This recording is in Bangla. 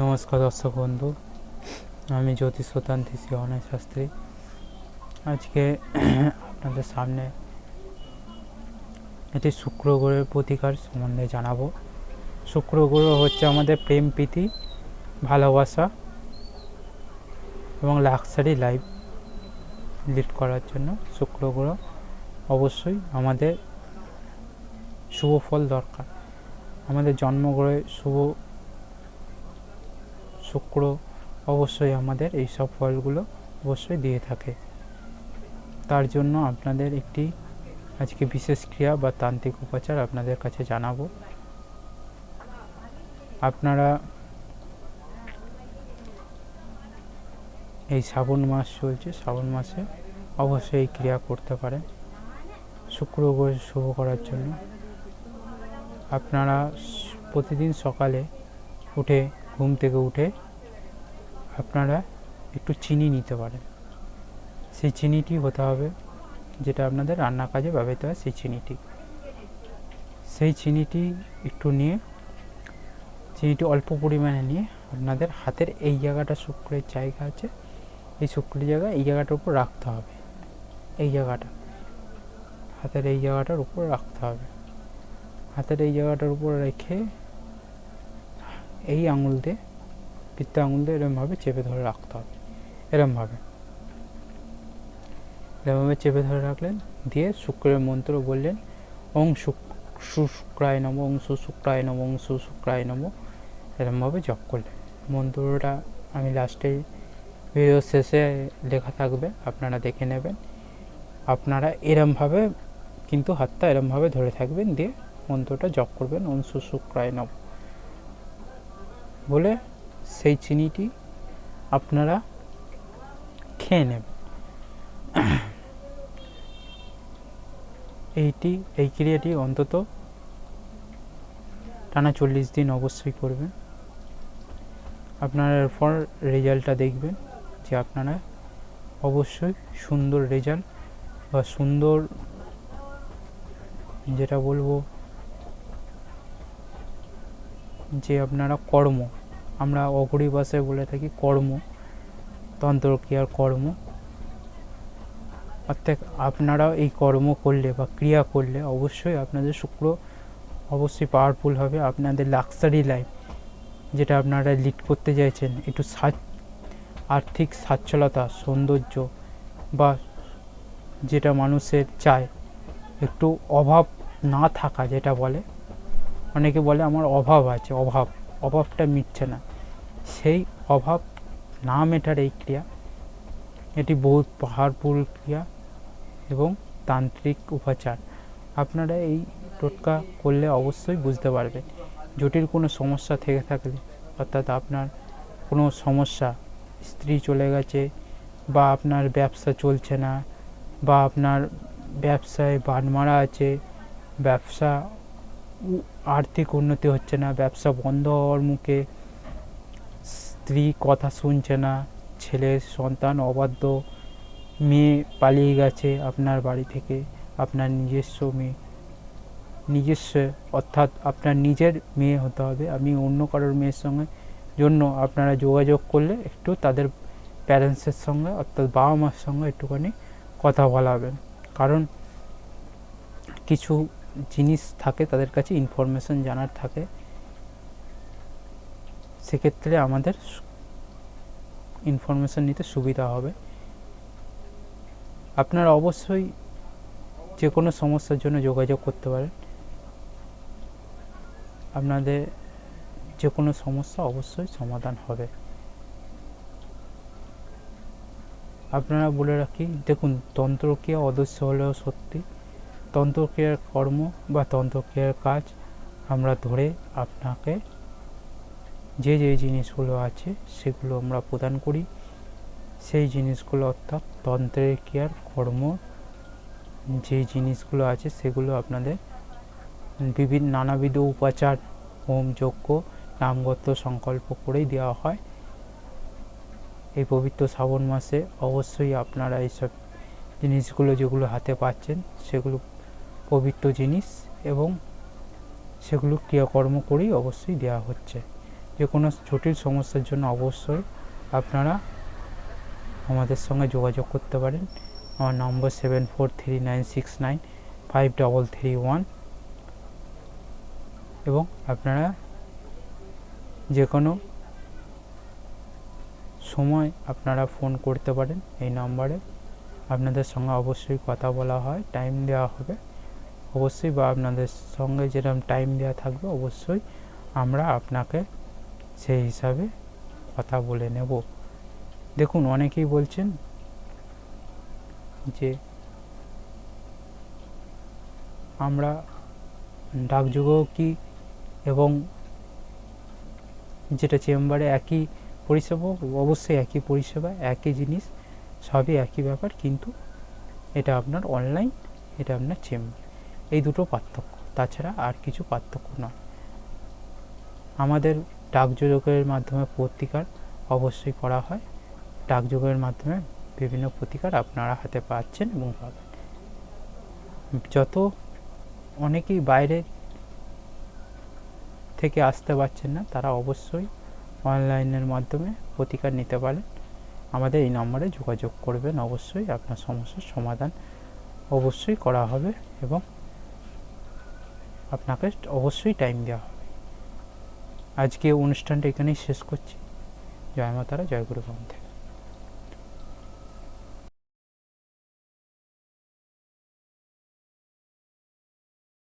নমস্কার দর্শক বন্ধু, আমি জ্যোতিষ শতান্তি শ্রী অনয় শাস্ত্রী। আজকে আপনাদের সামনে এটি শুক্র গ্রহের প্রতিকার সম্বন্ধে জানাব। শুক্র গ্রহ হচ্ছে আমাদের প্রেম, প্রীতি, ভালোবাসা এবং লাক্সারি লাইফ লিড করার জন্য শুক্র গ্রহ অবশ্যই আমাদের শুভ ফল দরকার। আমাদের জন্মগ্রহে শুভ শুক্র অবশ্যই আমাদের এই সব ফলগুলো অবশ্যই দিয়ে থাকে। তার জন্য আপনাদের একটি আজকে বিশেষ ক্রিয়া বা তান্ত্রিক উপাচার আপনাদের কাছে জানাব। আপনারা এই শ্রাবণ মাস চলছে, শ্রাবণ মাসে অবশ্যই এই ক্রিয়া করতে পারেন। শুক্র গ্রহ শুভ করার জন্য। আপনারা প্রতিদিন সকালে উঠে ঘুম থেকে উঠে আপনারা একটু চিনি নিতে পারেন। সেই চিনিটি হতে হবে যেটা আপনাদের রান্না কাজে ব্যবহৃত হয় সেই চিনিটি। সেই চিনিটি একটু নিয়ে, চিনিটি অল্প পরিমাণে নিয়ে আপনাদের হাতের এই জায়গাটা শুক্রের জায়গা আছে, এই শুক্রের জায়গা, এই জায়গাটার উপর রাখতে হবে। এই জায়গাটা, হাতের এই জায়গাটার উপর রাখতে হবে। হাতের এই জায়গাটার উপর রেখে এই আঙুল দিয়ে পিত্তে আঙুল দিয়ে এরমভাবে চেপে ধরে রাখতে হবে এরমভাবে এরমভাবে চেপে ধরে রাখলেন দিয়ে শুক্রের মন্ত্র বললেন ওং শুক সুশুক্রায় নম ওং সুশুক্রায় নম ওং সুশুক্রায় নম এরমভাবে জপ করলেন মন্ত্রটা আমি লাস্টে ভিডিও শেষে লেখা থাকবে, আপনারা দেখে নেবেন। আপনারা এরমভাবে কিন্তু হাতটা এরমভাবে ধরে থাকবেন দিয়ে মন্ত্রটা জপ করবেন ওং সুশুক্রায় নম বলে সেই চিনিটি আপনারা খেয়ে নেবেন। এইটি, এই ক্রিয়াটি অন্তত টানা চল্লিশ দিন অবশ্যই করবেন। আপনারা এরপর রেজাল্টটা দেখবেন যে আপনারা অবশ্যই সুন্দর রেজাল্ট বা সুন্দর যেটা বলব যে আপনারা কর্ম আমরা অঘরি ভাষায় বলে থাকি কর্ম, তন্ত্রক্রিয়ার কর্ম। অর্থাৎ আপনারা এই কর্ম করলে বা ক্রিয়া করলে অবশ্যই আপনাদের শুক্র অবশ্যই পাওয়ারফুল হবে। আপনাদের লাক্সারি লাইফ যেটা আপনারা লিড করতে চাইছেন, একটু আর্থিক সচ্ছলতা, সৌন্দর্য বা যেটা মানুষের চায়, একটু অভাব না থাকা যেটা বলে। অনেকে বলে আমার অভাব আছে, অভাব, অভাবটা মিটছে না। সেই অভাব না মেটার এই ক্রিয়া, এটি বহুত পাহাড়পুর ক্রিয়া এবং তান্ত্রিক উপাচার। আপনারা এই টোটকা করলে অবশ্যই বুঝতে পারবেন জটিল কোনো সমস্যা থেকে থাকলে, অর্থাৎ আপনার কোনো সমস্যা, স্ত্রী চলে গেছে বা আপনার ব্যবসা চলছে না বা আপনার ব্যবসায় বানমারা আছে, ব্যবসা আর্থিক উন্নতি হচ্ছে না, ব্যবসা বন্ধ হওয়ার মুখে স্ত্রী কথা শুনছে না ছেলের সন্তান, অবাধ্য, মেয়ে পালিয়ে গেছে আপনার বাড়ি থেকে, আপনার নিজস্ব মেয়ে। নিজস্ব, অর্থাৎ আপনার নিজের মেয়ে হতে হবে। আমি অন্য কারোর মেয়ের সঙ্গে জন্য আপনারা যোগাযোগ করলে একটু তাদের প্যারেন্টসের সঙ্গে, অর্থাৎ বাবা মার সঙ্গে একটুখানি কথা বলাবেন। কারণ কিছু জিনিস থাকে তাদের কাছে ইনফরমেশন জানার থাকে। সেক্ষেত্রে আমাদের ইনফরমেশন নিতে সুবিধা হবে। আপনারা অবশ্যই যে কোনো সমস্যার জন্য যোগাযোগ করতে পারেন। আপনাদের যে কোনো সমস্যা অবশ্যই সমাধান হবে। আপনারা বলে রাখি, দেখুন, তন্ত্রক্রিয়া অদৃশ্য হলেও সত্যি। তন্ত্রক্রিয়ার কর্ম বা তন্ত্রক্রিয়ার কাজ আমরা ধরে আপনাকে যে যে জিনিসগুলো আছে সেগুলো আমরা প্রদান করি। সেই জিনিসগুলো অর্থাৎ তন্ত্রের ক্রিয়ার কর্ম, যে জিনিসগুলো আছে সেগুলো আপনাদের বিভিন্ন নানাবিধ উপাচার, হোম যজ্ঞ, নামগত সংকল্প করেই দেওয়া হয়। এই পবিত্র শ্রাবণ মাসে অবশ্যই আপনারা এইসব জিনিসগুলো যেগুলো হাতে পাচ্ছেন সেগুলো পবিত্র জিনিস এবং সেগুলো ক্রিয়াকর্ম করেই অবশ্যই দেওয়া হচ্ছে। যে কোনো জটিল সমস্যার জন্য অবশ্যই আপনারা আমাদের সঙ্গে যোগাযোগ করতে পারেন। আমার নম্বর seven four three nine six nine five double three one. এবং আপনারা যে কোনো সময় আপনারা ফোন করতে পারেন এই নাম্বারে। আপনাদের সঙ্গে অবশ্যই কথা বলা হয়, টাইম দেওয়া হবে। অবশ্যই বা আপনাদের সঙ্গে যেরকম টাইম দেওয়া থাকবে, অবশ্যই আমরা আপনাকে সেই হিসাবে কথা বলে নেব। দেখুন, অনেকেই বলছেন যে আমরা ডাকযোগেও কি এবং যেটা চেম্বারে একই পরিষেবা, অবশ্যই একই পরিষেবা, একই জিনিস, সবই একই ব্যাপার, কিন্তু এটা আপনার অনলাইন এটা আপনার চেম্বার। এই দুটো পার্থক্য। তাছাড়া আর কিছু পার্থক্য নয়। আমাদের ডাকযোগের মাধ্যমে প্রতিকার অবশ্যই করা হয়। ডাকযোগের মাধ্যমে বিভিন্ন প্রতিকার আপনারা হাতে পাচ্ছেন এবং পাবেন। যত অনেকেই বাইরে থেকে আসতে পারছেন না, তারা অবশ্যই অনলাইনের মাধ্যমে প্রতিকার নিতে পারেন। আমাদের এই নম্বরে যোগাযোগ করবেন। অবশ্যই আপনার সমস্যার সমাধান অবশ্যই করা হবে এবং আপনাকে অবশ্যই টাইম দেওয়া হবে। আজকে অনুষ্ঠানটা এখানেই শেষ করছি। জয় মাতারা জয় গুরু বন্ধে